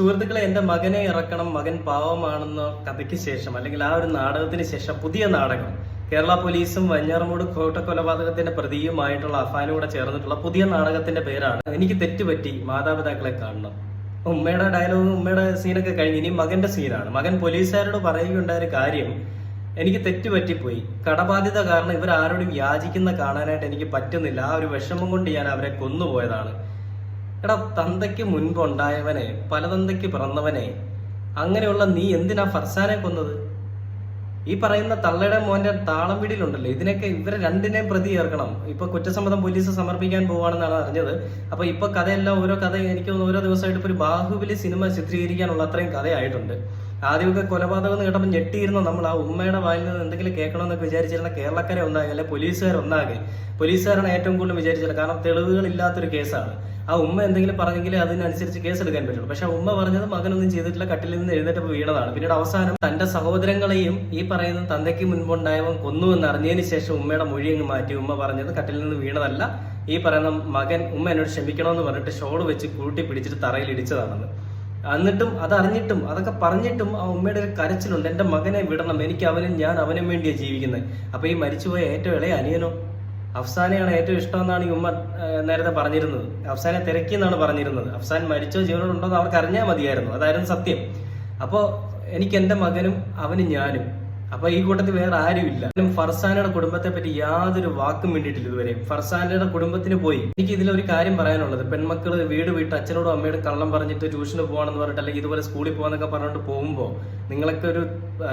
സുഹൃത്തുക്കളെ എന്റെ മകനെ ഇറക്കണം മകൻ പാവമാണെന്ന കഥയ്ക്ക് ശേഷം അല്ലെങ്കിൽ ആ ഒരു നാടകത്തിന് ശേഷം പുതിയ നാടകം കേരള പോലീസും വഞ്ഞാറമൂട് കൂട്ടക്കൊലപാതകത്തിന്റെ പ്രതിയുമായിട്ടുള്ള അഫാനും ചേർന്നിട്ടുള്ള പുതിയ നാടകത്തിന്റെ പേരാണ് എനിക്ക് തെറ്റുപറ്റി മാതാപിതാക്കളെ കാണണം. ഉമ്മയുടെ ഡയലോഗും ഉമ്മയുടെ സീനൊക്കെ കഴിഞ്ഞ് ഇനി മകന്റെ സീനാണ്. മകൻ പോലീസുകാരോട് പറയുകയുണ്ടായ ഒരു കാര്യം എനിക്ക് തെറ്റുപറ്റിപ്പോയി. കടബാധ്യത കാരണം ഇവർ ആരോടും യാചിക്കുന്ന കാണാനായിട്ട് എനിക്ക് പറ്റുന്നില്ല. ആ ഒരു വിഷമം കൊണ്ട് ഞാൻ അവരെ കൊന്നുപോയതാണ്. എടാ തന്തയ്ക്ക് മുൻപുണ്ടായവനെ പലതന്തയ്ക്ക് പിറന്നവനെ അങ്ങനെയുള്ള നീ എന്തിനാ ഫർസാനെ കൊന്നത്? ഈ പറയുന്ന തള്ളയുടെ മോന്റെ താളം പിടിയിലുണ്ടല്ലോ ഇതിനൊക്കെ ഇവരെ രണ്ടിനെയും പ്രതി ചേർക്കണം ഇപ്പൊ കുറ്റസമ്മതം പോലീസ് സമർപ്പിക്കാൻ പോവാണെന്നാണ് അറിഞ്ഞത്. അപ്പൊ ഇപ്പൊ കഥയെല്ലാം ഓരോ കഥ എനിക്ക് ഓരോ ദിവസമായിട്ട് ഒരു ബാഹുബലി സിനിമ ചിത്രീകരിക്കാനുള്ള അത്രയും കഥയായിട്ടുണ്ട്. ആദ്യമൊക്കെ കൊലപാതകം എന്ന് കേട്ടപ്പോൾ ഞെട്ടിയിരുന്ന നമ്മൾ ആ ഉമ്മയുടെ വായിൽ നിന്ന് എന്തെങ്കിലും കേൾക്കണമെന്നൊക്കെ വിചാരിച്ചിരുന്ന കേരളക്കരെ ഒന്നാകെ അല്ലെ പോലീസുകാർ ഒന്നാകെ. പോലീസുകാരാണ് ഏറ്റവും കൂടുതൽ വിചാരിച്ചത് കാരണം തെളിവുകൾ ഇല്ലാത്തൊരു കേസാണ്. ആ ഉമ്മ എന്തെങ്കിലും പറഞ്ഞെങ്കിൽ അതിനനുസരിച്ച് കേസ് എടുക്കാൻ പറ്റുള്ളൂ. പക്ഷെ ഉമ്മ പറഞ്ഞത് മകനൊന്നും ചെയ്തിട്ടില്ല കട്ടിൽ നിന്ന് എഴുന്നേറ്റ് വീണതാണ്. പിന്നീട് അവസാനം തന്റെ സഹോദരങ്ങളെയും ഈ പറയുന്ന തന്തയ്ക്ക് മുൻപുണ്ടായവൻ കൊന്നു എന്ന് അറിഞ്ഞതിന് ശേഷം ഉമ്മയുടെ മൊഴി അങ്ങ് മാറ്റി. ഉമ്മ പറഞ്ഞത് കട്ടിൽ നിന്ന് വീണതല്ല ഈ പറയുന്ന മകൻ ഉമ്മ എന്നോട് ക്ഷമിക്കണമെന്ന് പറഞ്ഞിട്ട് ഷോൾ വെച്ച് കൂട്ടി പിടിച്ചിട്ട് തറയിൽ ഇടിച്ചതാണെന്ന്. എന്നിട്ടും അതറിഞ്ഞിട്ടും അതൊക്കെ പറഞ്ഞിട്ടും ആ ഉമ്മയുടെ ഒരു കരച്ചിലുണ്ട് എന്റെ മകനെ വിടണം എനിക്ക് അവനും ഞാൻ അവനും വേണ്ടിയാണ് ജീവിക്കുന്നത്. അപ്പൊ ഈ മരിച്ചുപോയ ഏറ്റവും ഇളയ അനിയനോ? അഫ്സാനെയാണ് ഏറ്റവും ഇഷ്ടമെന്നാണ് ഈ ഉമ്മ നേരത്തെ പറഞ്ഞിരുന്നത്. അഫ്സാനെ തിരക്കി എന്നാണ് പറഞ്ഞിരുന്നത്. അഫ്സാൻ മരിച്ചോ ജീവനോടുണ്ടോ എന്ന് അവർക്ക് അറിഞ്ഞാൽ മതിയായിരുന്നു. അതായിരുന്നു സത്യം. അപ്പോ എനിക്ക് എന്റെ മകനും അവന് ഞാനും. അപ്പൊ ഈ കൂട്ടത്തിൽ വേറെ ആരുമില്ല. ഫർസാനയുടെ കുടുംബത്തെ പറ്റി യാതൊരു വാക്കും വേണ്ടിയിട്ടില്ല ഇതുവരെ. ഫർസാനയുടെ കുടുംബത്തിന് പോയി. എനിക്ക് ഇതിൽ ഒരു കാര്യം പറയാനുള്ളത്. പെൺമക്കൾ വീട് വിട്ട് അച്ഛനോടും അമ്മയോടും കള്ളം പറഞ്ഞിട്ട് ട്യൂഷന് പോകണമെന്ന് പറഞ്ഞിട്ട് അല്ലെങ്കിൽ ഇതുപോലെ സ്കൂളിൽ പോകാന്നൊക്കെ പറഞ്ഞിട്ട് പോകുമ്പോൾ നിങ്ങളൊക്കെ ഒരു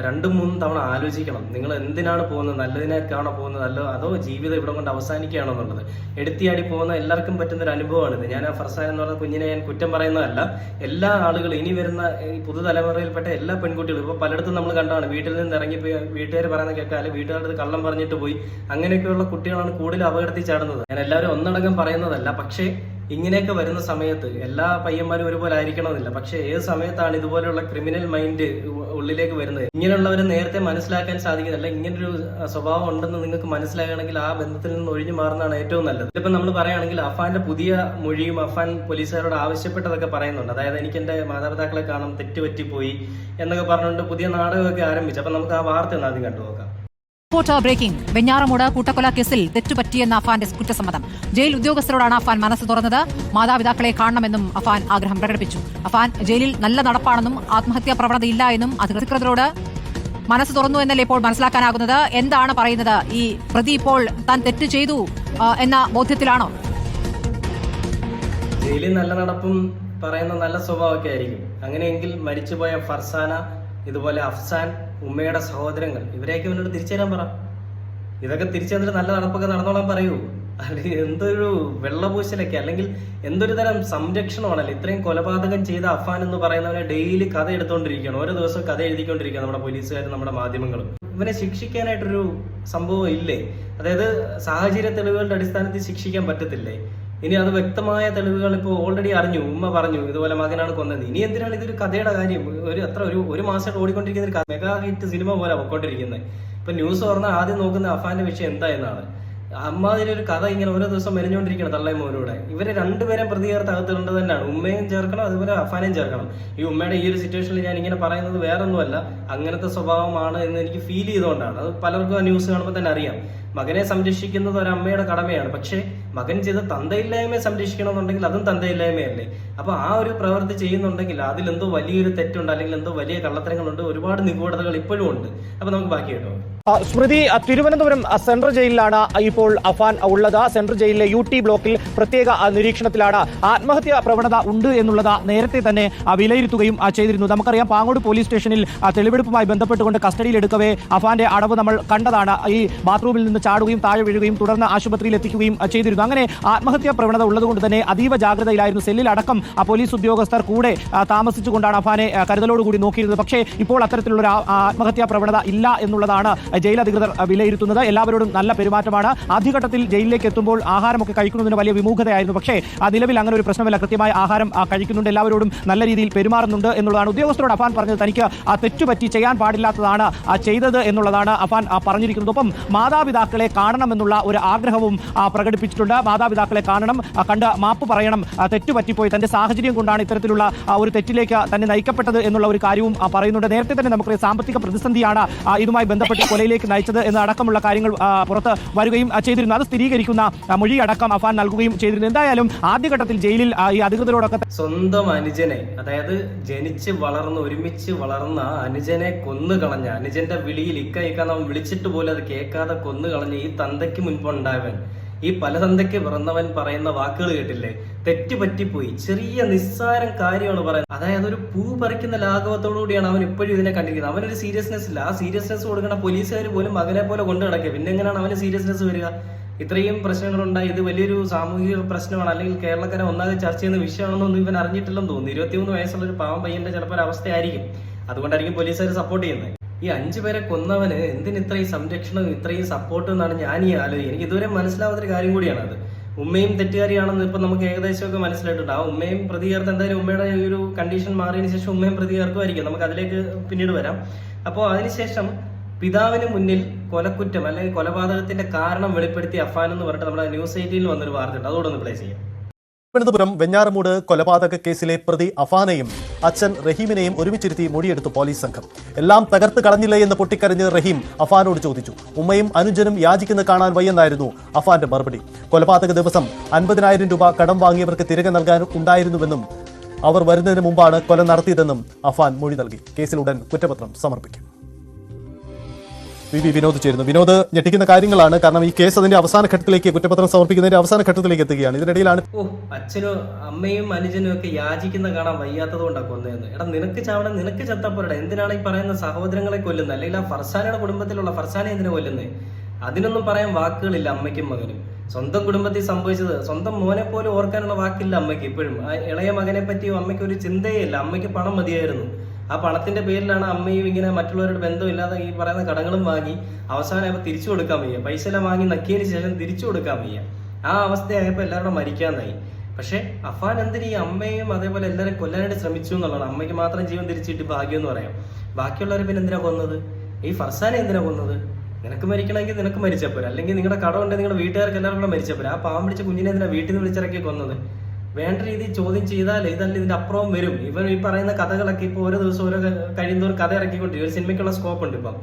രണ്ടും മൂന്നും തവണ ആലോചിക്കണം. നിങ്ങൾ എന്തിനാണ് പോകുന്നത്? നല്ലതിനേക്കാണോ പോകുന്നത്? അല്ലോ അതോ ജീവിതം ഇവിടെ കൊണ്ട് അവസാനിക്കുകയാണോ എന്നുള്ളത്. എടുത്തിയാടി പോകുന്ന എല്ലാവർക്കും പറ്റുന്ന ഒരു അനുഭവമാണിത്. ഞാൻ ആ ഫർസാൻ എന്ന് പറഞ്ഞ കുഞ്ഞിനെ ഞാൻ കുറ്റം പറയുന്നതല്ല. എല്ലാ ആളുകളും ഇനി വരുന്ന ഈ പുതുതലമുറയിൽപ്പെട്ട എല്ലാ പെൺകുട്ടികളും ഇപ്പൊ പലയിടത്തും നമ്മൾ കണ്ടാണ് വീട്ടിൽ നിന്ന് ഇറങ്ങി വീട്ടുകാർ പറയുന്ന കേൾക്കാം അല്ലെങ്കിൽ വീട്ടുകാരുടെ കള്ളം പറഞ്ഞിട്ട് പോയി. അങ്ങനെയൊക്കെയുള്ള കുട്ടികളാണ് കൂടുതൽ അപകടത്തിൽ ചാടുന്നത്. ഞാൻ എല്ലാവരും ഒന്നടങ്കം പറയുന്നതല്ല. പക്ഷേ ഇങ്ങനെയൊക്കെ വരുന്ന സമയത്ത് എല്ലാ പയ്യന്മാരും ഒരുപോലെ ആയിരിക്കണമെന്നില്ല. പക്ഷേ ഏത് സമയത്താണ് ഇതുപോലെയുള്ള ക്രിമിനൽ മൈൻഡ് ഉള്ളിലേക്ക് വരുന്നത്. ഇങ്ങനെയുള്ളവരെ നേരത്തെ മനസ്സിലാക്കാൻ സാധിക്കുന്നില്ല. ഇങ്ങനൊരു സ്വഭാവം ഉണ്ടെന്ന് നിങ്ങൾക്ക് മനസ്സിലാകണമെങ്കിൽ ആ ബന്ധത്തിൽ നിന്ന് ഒഴിഞ്ഞു മാറുന്നതാണ് ഏറ്റവും നല്ലത്. ഇപ്പം നമ്മൾ പറയുകയാണെങ്കിൽ അഫാന്റെ പുതിയ മൊഴിയും അഫാൻ പോലീസുകാരോട് ആവശ്യപ്പെട്ടതൊക്കെ പറയുന്നുണ്ട്. അതായത് എനിക്ക് എന്റെ മാതാപിതാക്കളെ കാണാൻ തെറ്റുപറ്റിപ്പോയി എന്നൊക്കെ പറഞ്ഞുകൊണ്ട് പുതിയ നാടകമൊക്കെ ആരംഭിച്ചു. അപ്പൊ നമുക്ക് ആ വാർത്ത ഒന്ന് ആദ്യം കണ്ടു നോക്കാം റിപ്പോർട്ടർ ബ്രേക്കിംഗ്. വെഞ്ഞാറമൂട് കൂട്ടക്കൊല കേസിൽ തെറ്റുപറ്റിയെന്ന അഫാന്റെ കുറ്റസമ്മതം. ജയിൽ ഉദ്യോഗസ്ഥരോടാണ് അഫാൻ മനസ്സ് തുറന്നത്. മാതാപിതാക്കളെ കാണണമെന്നും അഫാൻ ആഗ്രഹം പ്രകടിപ്പിച്ചു. അഫാൻ ജയിലിൽ നല്ല നടപ്പാണെന്നും ആത്മഹത്യാ പ്രവണതയില്ല എന്നും അധികൃതരോട് മനസ്സ് തുറന്നു എന്നല്ലേ ഇപ്പോൾ മനസ്സിലാക്കാനാകുന്നത്? എന്താണ് പറയുന്നത്? ഈ പ്രതി ഇപ്പോൾ താൻ തെറ്റ് ചെയ്തു എന്ന ബോധ്യത്തിലാണോ? ജയിലിൽ നല്ല നടപ്പും പറയുന്ന നല്ല സ്വഭാവമൊക്കെ ആയിരിക്കും. അങ്ങനെയെങ്കിൽ മരിച്ചുപോയ ഫർസാന ഇതുപോലെ അഫ്സാൻ ഉമ്മയുടെ സഹോദരങ്ങൾ. ഇവരെയൊക്കെ ഇവനോട് തിരിച്ചു തരാൻ പറ. ഇതൊക്കെ തിരിച്ചു തന്നിട്ട് നല്ല നടപ്പൊക്കെ നടന്നോളാൻ പറയൂ. അല്ലെങ്കിൽ എന്തൊരു വെള്ളപൂശലൊക്കെ. അല്ലെങ്കിൽ എന്തൊരു തരം സംരക്ഷണമാണല്ലോ ഇത്രയും കൊലപാതകം ചെയ്ത അഫാൻ എന്ന് പറയുന്നവനെ ഡെയിലി കഥ എടുത്തുകൊണ്ടിരിക്കുകയാണ് ഓരോ ദിവസവും കഥ എഴുതിക്കൊണ്ടിരിക്കുകയാണ് നമ്മുടെ പോലീസുകാരും നമ്മുടെ മാധ്യമങ്ങളും. ഇവനെ ശിക്ഷിക്കാനായിട്ടൊരു സംഭവം ഇല്ലേ? അതായത് സാഹചര്യ തെളിവുകളുടെ അടിസ്ഥാനത്തിൽ ശിക്ഷിക്കാൻ പറ്റത്തില്ലേ? ഇനി അത് വ്യക്തമായ തെളിവുകൾ ഇപ്പോൾ ഓൾറെഡി അറിഞ്ഞു ഉമ്മ പറഞ്ഞു ഇതുപോലെ മകനാണ് കൊന്നത്. ഇനി എന്തിനാണ് ഇതൊരു കഥയുടെ കാര്യം? ഒരു അത്ര ഒരു ഒരു മാസമായിട്ട് ഓടിക്കൊണ്ടിരിക്കുന്ന ഒരു മെഗാ ഹിറ്റ് സിനിമ പോലെ പൊക്കോണ്ടിരിക്കുന്നത് ഇപ്പൊ ന്യൂസ് പറഞ്ഞാൽ ആദ്യം നോക്കുന്ന അഫാന്റെ വിഷയം എന്താ എന്നാണ്. അമ്മാതിരി ഒരു കഥ ഇങ്ങനെ ഓരോ ദിവസം മെനഞ്ഞുകൊണ്ടിരിക്കണം തള്ളയും മോനൂടെ ഇവരെ രണ്ടുപേരും പ്രതി അകത്തുണ്ട് തന്നെയാണ്. ഉമ്മയും ചേർക്കണം അതുപോലെ അഫാനെയും ചേർക്കണം. ഈ ഉമ്മയുടെ ഈ ഒരു സിറ്റുവേഷനിൽ ഞാൻ ഇങ്ങനെ പറയുന്നത് വേറൊന്നുമല്ല. അങ്ങനത്തെ സ്വഭാവമാണ് എന്ന് എനിക്ക് ഫീൽ ചെയ്തുകൊണ്ടാണ്. അത് പലർക്കും ആ ന്യൂസ് കാണുമ്പോൾ തന്നെ അറിയാം. മകനെ സംരക്ഷിക്കുന്നത് ഒരു അമ്മയുടെ കടമയാണ്. പക്ഷേ മകൻ ചെയ്ത തന്തയില്ലായ്മയെ സംരക്ഷിക്കണമെന്നുണ്ടെങ്കിൽ അതും തന്തയില്ലായ്മയല്ലേ? അപ്പൊ ആ ഒരു പ്രവൃത്തി ചെയ്യുന്നുണ്ടെങ്കിൽ അതിലെന്തോ വലിയൊരു തെറ്റുണ്ട് അല്ലെങ്കിൽ എന്തോ വലിയ കള്ളത്തരങ്ങളുണ്ട് ഒരുപാട് നിഗൂഢതകൾ ഇപ്പോഴും ഉണ്ട്. അപ്പൊ നമുക്ക് ബാക്കി കേട്ടോ സ്മൃതി തിരുവനന്തപുരം സെൻട്രൽ ജയിലിലാണ് ഇപ്പോൾ അഫാൻ ഉള്ളത്. സെൻട്രൽ ജയിലിലെ യു ടി ബ്ലോക്കിൽ പ്രത്യേക നിരീക്ഷണത്തിലാണ്. ആത്മഹത്യാ പ്രവണത ഉണ്ട് എന്നുള്ളത് നേരത്തെ തന്നെ വിലയിരുത്തുകയും ചെയ്തിരുന്നു. നമുക്കറിയാം പാങ്ങോട് പോലീസ് സ്റ്റേഷനിൽ തെളിവെടുപ്പുമായി ബന്ധപ്പെട്ടുകൊണ്ട് കസ്റ്റഡിയിലെടുക്കവേ അഫാന്റെ അടവ് നമ്മൾ കണ്ടതാണ്. ഈ ബാത്റൂമിൽ നിന്ന് ചാടുകയും താഴെ വീഴുകയും തുടർന്ന് ആശുപത്രിയിൽ എത്തിക്കുകയും ചെയ്തിരുന്നു. അങ്ങനെ ആത്മഹത്യാ പ്രവണത ഉള്ളതുകൊണ്ട് തന്നെ അതീവ ജാഗ്രതയിലായിരുന്നു സെല്ലിലടക്കം പോലീസ് ഉദ്യോഗസ്ഥർ കൂടെ താമസിച്ചുകൊണ്ടാണ് അഫാനെ കരുതലോടുകൂടി നോക്കിയിരുന്നത്. പക്ഷേ ഇപ്പോൾ അത്തരത്തിലുള്ള ആത്മഹത്യാ പ്രവണത ഇല്ല എന്നുള്ളതാണ് ജയിൽ അധികൃതർ വിലയിരുത്തുന്നത്. എല്ലാവരോടും നല്ല പെരുമാറ്റമാണ്. ആദ്യഘട്ടത്തിൽ ജയിലിലേക്ക് എത്തുമ്പോൾ ആഹാരമൊക്കെ കഴിക്കുന്നതിന് വലിയ വിമുഖതയായിരുന്നു. പക്ഷേ നിലവിൽ അങ്ങനെ ഒരു പ്രശ്നമില്ല. കൃത്യമായ ആഹാരം കഴിക്കുന്നുണ്ട്. എല്ലാവരോടും നല്ല രീതിയിൽ പെരുമാറുന്നുണ്ട് എന്നുള്ളതാണ്. ഉദ്യോഗസ്ഥരോട് അഫാൻ പറഞ്ഞത് തനിക്ക് തെറ്റുപറ്റി ചെയ്യാൻ പാടില്ലാത്തതാണ് ചെയ്തത് എന്നുള്ളതാണ് അഫാൻ പറഞ്ഞിരിക്കുന്നത്. ഒപ്പം മാതാപിതാക്കളെ കാണണമെന്നുള്ള ഒരു ആഗ്രഹവും പ്രകടിപ്പിച്ചിട്ടുണ്ട്. മാതാപിതാക്കളെ കാണണം കണ്ട് മാപ്പ് പറയണം. തെറ്റുപറ്റിപ്പോയി. തന്റെ സാഹചര്യം കൊണ്ടാണ് ഇത്തരത്തിലുള്ള ഒരു തെറ്റിലേക്ക് തന്നെ നയിക്കപ്പെട്ടത് എന്നുള്ള ഒരു കാര്യവും പറയുന്നുണ്ട്. നേരത്തെ തന്നെ നമുക്കറിയാം സാമ്പത്തിക പ്രതിസന്ധിയാണ് ഇതുമായി ബന്ധപ്പെട്ട് കൊലയിലേക്ക് നയിച്ചത് എന്നടക്കമുള്ള കാര്യങ്ങൾ പുറത്ത് വരികയും ചെയ്തിരുന്നു. അത് സ്ഥിരീകരിക്കുന്ന മൊഴിയടക്കം അഫാൻ നൽകുകയും ചെയ്തിരുന്നു. എന്തായാലും ആദ്യഘട്ടത്തിൽ ജയിലിൽ ഈ അധികൃതരോടൊക്കെ സ്വന്തം അനുജനെ അതായത് ജനിച്ച് വളർന്ന് ഒരുമിച്ച് വളർന്ന അനുജനെ കൊന്നു കളഞ്ഞ അനുജന്റെ വിളിയിൽ ഇക്ക ഇക്കാന്ന് അവൻ വിളിച്ചിട്ട് പോലും അത് കേൾക്കാതെ കൊന്നു കളഞ്ഞ ഈ തന്തയ്ക്ക് മുൻപുണ്ടായവൻ ഈ പല തന്തയ്ക്ക് പിറന്നവൻ പറയുന്ന വാക്കുകൾ കേട്ടില്ലേ? തെറ്റുപറ്റിപ്പോയി. ചെറിയ നിസ്സാരം കാര്യമാണ് പറയുന്നത്. അതായത് ഒരു പൂ പറിക്കുന്ന ലാഘവത്തോടു കൂടിയാണ് അവൻ ഇപ്പോഴും ഇതിനെ കണ്ടിരിക്കുന്നത്. അവനൊരു സീരിയസ്നെസ് ഇല്ല. ആ സീരിയസ്നെസ് കൊടുക്കുന്ന പോലീസുകാർ പോലും മകനെ പോലെ കൊണ്ടു കിടക്കുക പിന്നെ എങ്ങനെയാണ് അവന് സീരിയസ്നെസ് വരിക? ഇത്രയും പ്രശ്നങ്ങളുണ്ടായി. ഇത് വലിയൊരു സാമൂഹിക പ്രശ്നമാണ്. അല്ലെങ്കിൽ കേരളക്കാരെ ഒന്നാകെ ചർച്ച ചെയ്യുന്ന വിഷയമാണെന്നൊന്നും ഇവൻ അറിഞ്ഞിട്ടില്ലെന്ന് തോന്നുന്നു. ഇരുപത്തിമൂന്ന് വയസ്സുള്ള ഒരു പാവം പയ്യന്റെ ചിലപ്പോൾ ഒരു അവസ്ഥയായിരിക്കും. അതുകൊണ്ടായിരിക്കും പോലീസുകാർ സപ്പോർട്ട് ചെയ്യുന്നത്. ഈ അഞ്ചു പേരെ കൊന്നവന് എന്തിന് ഇത്രയും സംരക്ഷണവും ഇത്രയും സപ്പോർട്ടും എന്നാണ് ഞാൻ ഈ ആലോചിക്കുന്നത് എനിക്ക് ഇതുവരെ മനസ്സിലാവാത്തൊരു കാര്യം കൂടിയാണ് അത്. ഉമ്മയും തെറ്റുകാരിയാണെന്ന് ഇപ്പൊ നമുക്ക് ഏകദേശമൊക്കെ മനസ്സിലായിട്ടുണ്ട്. ആ ഉമ്മയും പ്രതികർത്ത് എന്തായാലും ഉമ്മയുടെ ഒരു കണ്ടീഷൻ മാറിയതിനു ശേഷം ഉമ്മയും പ്രതികർക്കുമായിരിക്കും നമുക്ക് അതിലേക്ക് പിന്നീട് വരാം. അപ്പോൾ അതിനുശേഷം പിതാവിന് മുന്നിൽ കൊലക്കുറ്റം അല്ലെങ്കിൽ കൊലപാതകത്തിന്റെ കാരണം വെളിപ്പെടുത്തിയ അഫാൻ എന്ന് പറഞ്ഞിട്ട് നമ്മുടെ ന്യൂസ് എയ്റ്റീനിൽ വന്നൊരു വാർത്തയുണ്ട്. അതോടൊന്ന് പ്ലേ ചെയ്യാം. തിരുവനന്തപുരം വെഞ്ഞാറമൂട് കൊലപാതക കേസിലെ പ്രതി അഫാനെയും അച്ഛൻ റഹീമിനെയും ഒരുമിച്ചിരുത്തി മൊഴിയെടുത്തു പോലീസ് സംഘം. എല്ലാം തകർത്ത് കളഞ്ഞില്ലേ എന്ന് പൊട്ടിക്കരഞ്ഞ് റഹീം അഫാനോട് ചോദിച്ചു. ഉമ്മയും അനുജനും യാചിക്കുന്ന കാണാൻ വയ്യെന്നായിരുന്നു അഫാന്റെ മറുപടി. കൊലപാതക ദിവസം അൻപതിനായിരം രൂപ കടം വാങ്ങിയവർക്ക് തിരികെ നൽകാൻ ഉണ്ടായിരുന്നുവെന്നും അവർ വരുന്നതിന് മുമ്പാണ് കൊല നടത്തിയതെന്നും അഫാൻ മൊഴി നൽകി. കേസിലുടൻ കുറ്റപത്രം സമർപ്പിക്കും. വി വി വിനോദ് ചേരുന്നു. വിനോദ് ഞെട്ടിക്കുന്ന കാര്യങ്ങളാണ്. കാരണം ഈ കേസ് അതിന്റെ അവസാന ഘട്ടത്തിലേക്ക് കുറ്റപത്രം സമർപ്പിക്കുന്നതിന്റെ അവസാന ഘട്ടത്തിലേക്ക് എത്തുകയാണ്. ഇതിനിടയിലാണ് ഓ അച്ഛനും അമ്മയും അനുജനും ഒക്കെ യാചിക്കുന്ന കാണാൻ വയ്യാത്തത് കൊണ്ടാണ് കൊന്നതെന്ന്. എടാ നിനക്ക് ചാവണം നിനക്ക് ചത്തപ്പോരടാ എന്തിനാണ് ഈ പറയുന്ന സഹോദരങ്ങളെ കൊല്ലുന്നത്? അല്ലെങ്കിൽ ആ ഫർസാനയുടെ കുടുംബത്തിലുള്ള ഫർസാനെ എന്തിനാ കൊല്ലുന്നത് അതിനൊന്നും പറയാൻ വാക്കുകളില്ല അമ്മയ്ക്കും മകനും. സ്വന്തം കുടുംബത്തിൽ സംഭവിച്ചത് സ്വന്തം മോനെ പോലും ഓർക്കാനുള്ള വാക്കില്ല അമ്മയ്ക്ക് ഇപ്പോഴും. ആ ഇളയ മകനെ പറ്റിയോ അമ്മയ്ക്ക് ഒരു ചിന്തയേ ഇല്ല. അമ്മയ്ക്ക് പണം മതിയായിരുന്നു. ആ പണത്തിന്റെ പേരിലാണ് അമ്മയും ഇങ്ങനെ മറ്റുള്ളവരുടെ ബന്ധമില്ലാതെ ഈ പറയുന്ന കടങ്ങളും വാങ്ങി അവസാനം ഇപ്പൊ തിരിച്ചു കൊടുക്കാൻ വയ്യ. പൈസ എല്ലാം വാങ്ങി നക്കിയതിന് ശേഷം തിരിച്ചു കൊടുക്കാൻ വയ്യ. ആ അവസ്ഥയായപ്പോ എല്ലാവരും മരിക്കാന്നായി പക്ഷെ അഫാൻ എന്തിന് ഈ അമ്മയും അതേപോലെ എല്ലാവരും കൊല്ലാനായിട്ട് ശ്രമിച്ചു എന്നുള്ളതാണ്? അമ്മയ്ക്ക് മാത്രം ജീവൻ തിരിച്ചിട്ട് ഭാഗ്യം എന്ന് പറയാം. ബാക്കിയുള്ളവരെ പിന്നെ എന്തിനാ കൊന്നത്? ഈ ഫർസാനെ എന്തിനാ കൊന്നത്? നിനക്ക് മരിക്കണമെങ്കിൽ നിനക്ക് മരിച്ചപ്പോര അല്ലെങ്കിൽ നിങ്ങളുടെ കടം ഉണ്ടെങ്കിൽ നിങ്ങളുടെ വീട്ടുകാർക്ക് എല്ലാവരും കൂടെ മരിച്ചപ്പോര ആ പാവം പിടിച്ച കുഞ്ഞിനെ എന്തിനാ വീട്ടിൽ നിന്ന് വിളിച്ചിറക്കി കൊന്നത്? വേണ്ട രീതിയിൽ ചോദ്യം ചെയ്താൽ ഇതല്ല ഇതിന്റെ അപ്പുറവും വരും. ഇവർ ഈ പറയുന്ന കഥകളൊക്കെ ഇപ്പോൾ ഓരോ ദിവസം ഓരോ കഴിയുന്നവർ കഥ ഇറക്കിക്കൊണ്ടിരിക്കും. ഒരു സിനിമയ്ക്കുള്ള സ്കോപ്പ് ഉണ്ട് ഇപ്പം.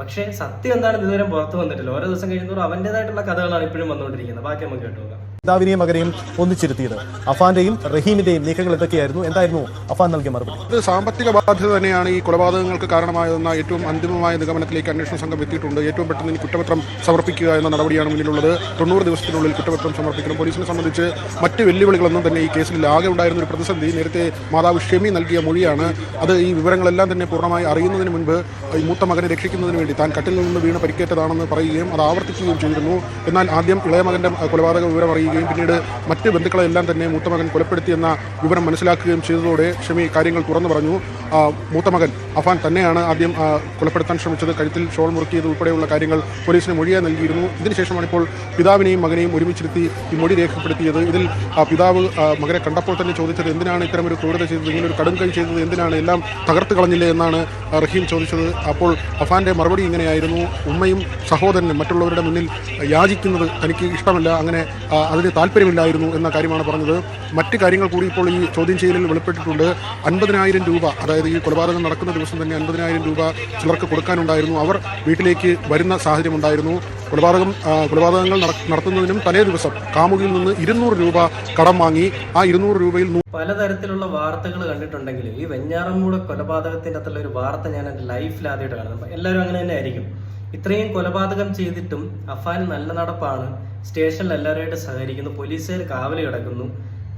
പക്ഷേ സത്യം എന്താണ് ഇതുവരെ പുറത്തു വന്നിട്ടില്ല. ഓരോ ദിവസം കഴിയുന്നവർ അവന്റെതായിട്ടുള്ള കഥകളാണ് ഇപ്പോഴും വന്നുകൊണ്ടിരിക്കുന്നത്. ബാക്കി നമുക്ക് കേട്ടു പിതാവിനെയും മകനെയും ഒന്നിച്ചിരുത്തിയത്. അഫാന്റെയും റഹീമിന്റെയും നീക്കങ്ങൾ എന്തൊക്കെയായിരുന്നു? എന്തായിരുന്നു അഫാൻ നൽകിയ മറുപടി? ഇത് സാമ്പത്തിക ബാധ്യത തന്നെയാണ് ഈ കൊലപാതകങ്ങൾക്ക് കാരണമായതെന്ന ഏറ്റവും അന്തിമമായ നിഗമനത്തിലേക്ക് അന്വേഷണ സംഘം എത്തിയിട്ടുണ്ട്. ഏറ്റവും പെട്ടെന്ന് ഇനി കുറ്റപത്രം സമർപ്പിക്കുക എന്ന നടപടിയാണ് മുന്നിലുള്ളത്. തൊണ്ണൂറ് ദിവസത്തിനുള്ളിൽ കുറ്റപത്രം സമർപ്പിക്കണം. പോലീസിനെ സംബന്ധിച്ച് മറ്റ് വെല്ലുവിളികളൊന്നും തന്നെ ഈ കേസിൽ ആകെ ഉണ്ടായിരുന്ന ഒരു പ്രതിസന്ധി നേരത്തെ മാതാവ് ഷെമി നൽകിയ മൊഴിയാണ്. അത് ഈ വിവരങ്ങളെല്ലാം തന്നെ പൂർണമായി അറിയുന്നതിന് മുൻപ് ഈ മൂത്ത മകനെ രക്ഷിക്കുന്നതിന് വേണ്ടി താൻ കട്ടിൽ നിന്ന് വീണ് പരിക്കേറ്റതാണെന്ന് പറയുകയും അത് ആവർത്തിക്കുകയും ചെയ്തിരുന്നു. എന്നാൽ ആദ്യം ഇളയ മകന്റെ കൊലപാതക വിവരം അറിയുകയും പിന്നീട് മറ്റ് ബന്ധുക്കളെല്ലാം തന്നെ മൂത്തമകൻ കൊലപ്പെടുത്തിയെന്ന വിവരം മനസ്സിലാക്കുകയും ചെയ്തതോടെ ഷമി കാര്യങ്ങൾ തുറന്നു പറഞ്ഞു. മൂത്തമകൻ മൂത്ത മകൻ അഫാൻ തന്നെയാണ് ആദ്യം കൊലപ്പെടുത്താൻ ശ്രമിച്ചത്. കഴുത്തിൽ ഷോൾ മുറുക്കിയത് ഉൾപ്പെടെയുള്ള കാര്യങ്ങൾ പോലീസിന് മൊഴിയായി നൽകിയിരുന്നു. ഇതിനുശേഷമാണ് ഇപ്പോൾ പിതാവിനെയും മകനെയും ഒരുമിച്ചിരുത്തി ഈ മൊഴി രേഖപ്പെടുത്തിയത്. ഇതിൽ പിതാവ് മകനെ കണ്ടപ്പോൾ തന്നെ ചോദിച്ചത് എന്തിനാണ് ഇത്തരം ഒരു ക്രൂരത ചെയ്തത്? ഇങ്ങനെ ഒരു കടും കൈ ചെയ്തത് എന്തിനാണ്? എല്ലാം തകർത്ത് കളഞ്ഞില്ലേ എന്നാണ് റഹീം ചോദിച്ചത്. അപ്പോൾ അഫാന്റെ മറുപടി ഇങ്ങനെയായിരുന്നു. ഉമ്മയും സഹോദരനും മറ്റുള്ളവരുടെ മുന്നിൽ യാചിക്കുന്നത് തനിക്ക് ഇഷ്ടമല്ല. അങ്ങനെ ആ, അതിന് താല്പര്യമില്ലായിരുന്നു എന്ന കാര്യമാണ് പറഞ്ഞത്. മറ്റ് കാര്യങ്ങൾ കൂടി ഇപ്പോൾ ഈ ചോദ്യം ചെയ്യലിൽ വെളിപ്പെട്ടിട്ടുണ്ട്. അൻപതിനായിരം രൂപ അതായത് ഈ കൊലപാതകം നടക്കുന്ന ദിവസം തന്നെ അൻപതിനായിരം രൂപ ചിലർക്ക് കൊടുക്കാനുണ്ടായിരുന്നു. അവർ വീട്ടിലേക്ക് വരുന്ന സാഹചര്യം ഉണ്ടായിരുന്നു. കൊലപാതകം കൊലപാതകങ്ങൾ നട- നടത്തുന്നതിനും തലേ ദിവസം കാമുകിയിൽ നിന്ന് ഇരുന്നൂറ് രൂപ കടം വാങ്ങി. ആ ഇരുന്നൂറ് രൂപയിൽ പലതരത്തിലുള്ള വാർത്തകൾ കണ്ടിട്ടുണ്ടെങ്കിലും ഈ വെഞ്ഞാറമ്മൂട് കൊലപാതകത്തിന്റെ അകത്തുള്ള ഒരു വാർത്ത ഞാൻ എന്റെ ലൈഫിൽ ആദ്യമായിട്ട് കാണുന്നത്. എല്ലാവരും അങ്ങനെ തന്നെ ആയിരിക്കും ഇത്രയും കൊലപാതകം ചെയ്തിട്ടും അഫാൻ നല്ല നടപ്പാണ്. സ്റ്റേഷനിൽ എല്ലാവരുമായിട്ട് സഹകരിക്കുന്നു പോലീസുകാർ കാവൽ കിടക്കുന്നു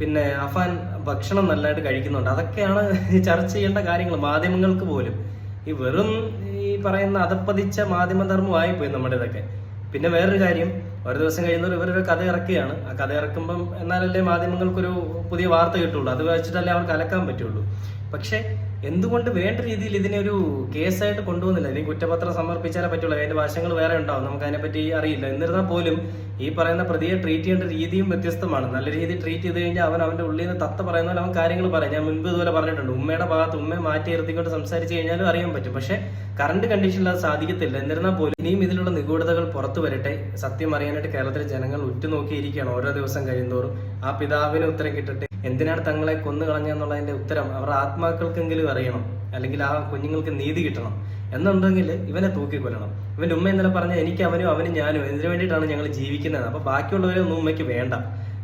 പിന്നെ അഫാൻ ഭക്ഷണം നല്ലതായിട്ട് കഴിക്കുന്നുണ്ട്. അതൊക്കെയാണ് ചർച്ച ചെയ്യേണ്ട കാര്യങ്ങൾ. മാധ്യമങ്ങൾക്ക് പോലും. ഈ വെറും ഈ പറയുന്ന അതപ്പതിച്ച മാധ്യമധർമ്മമായി പോയി നമ്മുടെ ഇതൊക്കെ. പിന്നെ വേറൊരു കാര്യം ഒരു ദിവസം കഴിയുന്നവർ ഇവരൊരു കഥ ഇറക്കുകയാണ്. ആ കഥ ഇറക്കുമ്പം എന്നാലല്ലേ മാധ്യമങ്ങൾക്കൊരു പുതിയ വാർത്ത കിട്ടുള്ളൂ. അത് വെച്ചിട്ടല്ലേ അവർക്ക് അലക്കാൻ പറ്റുള്ളൂ. പക്ഷെ എന്തുകൊണ്ട് വേണ്ട രീതിയിൽ ഇതിനെ ഒരു കേസായിട്ട് കൊണ്ടുപോകുന്നില്ല ഇനി കുറ്റപത്രം സമർപ്പിച്ചാലേ പറ്റുള്ളൂ. അതിന്റെ വശങ്ങൾ വേറെ ഉണ്ടാവും. നമുക്ക് അതിനെപ്പറ്റി അറിയില്ല. എന്നിരുന്നാൽ പോലും ഈ പറയുന്ന പ്രതിയെ ട്രീറ്റ് ചെയ്യേണ്ട രീതിയും വ്യത്യസ്തമാണ്. നല്ല രീതിയിൽ ട്രീറ്റ് ചെയ്ത് കഴിഞ്ഞാൽ അവൻ അവന്റെ ഉള്ളിൽ നിന്ന് തത്ത പറയുന്ന പോലെ അവൻ കാര്യങ്ങൾ പറയും. ഞാൻ മുൻപ് ഇതുപോലെ പറഞ്ഞിട്ടുണ്ട്. ഉമ്മയുടെ ഭാഗത്ത് ഉമ്മയെ മാറ്റി നിർത്തിക്കൊണ്ട് സംസാരിച്ച് കഴിഞ്ഞാലും അറിയാൻ പറ്റും. പക്ഷെ കറണ്ട് കണ്ടീഷനിൽ അത് സാധിക്കത്തില്ല. എന്നിരുന്നാൽ പോലും ഇനിയും ഇതിലുള്ള നിഗൂഢതകൾ പുറത്തു വരട്ടെ. സത്യം അറിയാനായിട്ട് കേരളത്തിലെ ജനങ്ങൾ ഉറ്റുനോക്കിയിരിക്കുകയാണ് ഓരോ ദിവസം കഴിയുന്തോറും. ആ പിതാവിന് ഉത്തരം കിട്ടട്ടെ. എന്തിനാണ് തങ്ങളെ കൊന്നു കളഞ്ഞെന്നുള്ളതിന്റെ ഉത്തരം അവരുടെ ആത്മാക്കൾക്കെങ്കിലും അറിയണം. അല്ലെങ്കിൽ ആ കുഞ്ഞുങ്ങൾക്ക് നീതി കിട്ടണം. എന്നുണ്ടെങ്കിൽ ഇവനെ തൂക്കിക്കൊല്ലണം. ഇവന്റെ ഉമ്മ ഇന്നലെ പറഞ്ഞ എനിക്ക് അവനും അവനും ഞാനും എന്തിനു വേണ്ടിയിട്ടാണ് ഞങ്ങൾ ജീവിക്കുന്നത്. അപ്പൊ ബാക്കിയുള്ളവരെ ഒന്നും ഉമ്മയ്ക്ക് വേണ്ട.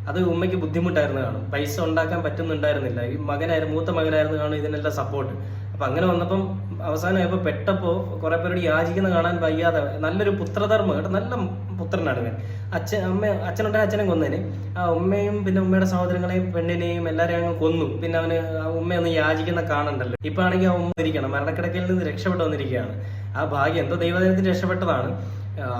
അത് ഉമ്മയ്ക്ക് ബുദ്ധിമുട്ടായിരുന്നു കാണും. പൈസ ഉണ്ടാക്കാൻ പറ്റുന്നുണ്ടായിരുന്നില്ല. ഈ മകനായിരുന്നു മൂത്ത മകനായിരുന്നു കാണും ഇതിനെല്ലാം സപ്പോർട്ട് അപ്പൊ അങ്ങനെ വന്നപ്പം അവസാനമായപ്പോ പെട്ടപ്പോ കുറെ പേരോട് യാചിക്കുന്ന കാണാൻ വയ്യാതെ നല്ലൊരു പുത്രധർമ്മം കേട്ടോ. നല്ല പുത്രനാണ് ഇവൻ. അച്ഛൻ അമ്മ അച്ഛനുണ്ടെ അച്ഛനെ കൊന്നേന്. ആ ഉമ്മയും പിന്നെ ഉമ്മയുടെ സഹോദരങ്ങളെയും പെണ്ണിനെയും എല്ലാരെയും അങ്ങ് കൊന്നു. പിന്നെ അവന് ഉമ്മയൊന്ന് യാചിക്കുന്ന കാണണ്ടല്ലോ. ഇപ്പൊ ആണെങ്കിൽ ആ ഉമ്മ ഇരിക്കണം മരണക്കിടക്കയിൽ നിന്ന് രക്ഷപ്പെട്ടു വന്നിരിക്കുകയാണ്. ആ ഭാഗ്യം എന്തോ ദൈവദിനത്തിൽ രക്ഷപ്പെട്ടതാണ്.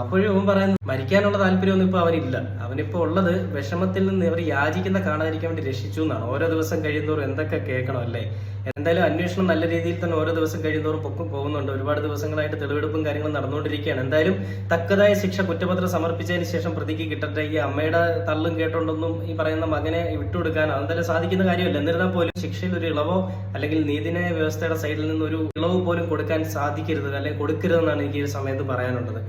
അപ്പോഴും അവൻ പറയുന്നത് മരിക്കാനുള്ള താല്പര്യമൊന്നും ഇപ്പൊ അവനില്ല. അവനിപ്പോ ഉള്ളത് വിഷമത്തിൽ നിന്ന് ഇവർ യാചിക്കുന്ന കാണാതിരിക്കാൻ വേണ്ടി രക്ഷിച്ചു എന്നാണ്. ഓരോ ദിവസം കഴിയുന്നവർ എന്തൊക്കെ കേൾക്കണം അല്ലേ? എന്തായാലും അന്വേഷണം നല്ല രീതിയിൽ തന്നെ ഓരോ ദിവസം കഴിയുന്നവർ പൊക്കം പോകുന്നുണ്ട്. ഒരുപാട് ദിവസങ്ങളായിട്ട് തെളിവെടുപ്പും കാര്യങ്ങളും നടന്നുകൊണ്ടിരിക്കുകയാണ്. എന്തായാലും തക്കതായ ശിക്ഷ കുറ്റപത്രം സമർപ്പിച്ചതിന് ശേഷം പ്രതിക്ക് കിട്ടട്ടെ. ഈ അമ്മയുടെ തള്ളും കേട്ടോണ്ടൊന്നും ഈ പറയുന്ന മകനെ വിട്ടുകൊടുക്കാൻ എന്തായാലും സാധിക്കുന്ന കാര്യമല്ല. എന്നിരുന്നാൽ പോലും ശിക്ഷയിൽ ഒരു ഇളവോ അല്ലെങ്കിൽ നീതിന്യായ വ്യവസ്ഥയുടെ സൈഡിൽ നിന്ന് ഒരു ഇളവ് പോലും കൊടുക്കാൻ സാധിക്കരുത് അല്ലെങ്കിൽ കൊടുക്കരുതെന്നാണ് എനിക്ക് ഈ സമയത്ത് പറയാനുള്ളത്.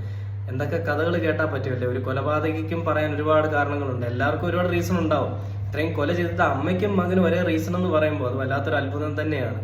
എന്തൊക്കെ കഥകൾ കേട്ടാൽ പറ്റുമല്ലേ? ഒരു കൊലപാതകിക്കും പറയാൻ ഒരുപാട് കാരണങ്ങളുണ്ട്. എല്ലാവർക്കും ഒരുപാട് റീസൺ ഉണ്ടാവും. ഇത്രയും കൊല ചെയ്തിട്ട് അമ്മയ്ക്കും മകനും ഒരേ റീസൺ എന്ന് പറയുമ്പോൾ അത് വല്ലാത്തൊരു അത്ഭുതം തന്നെയാണ്.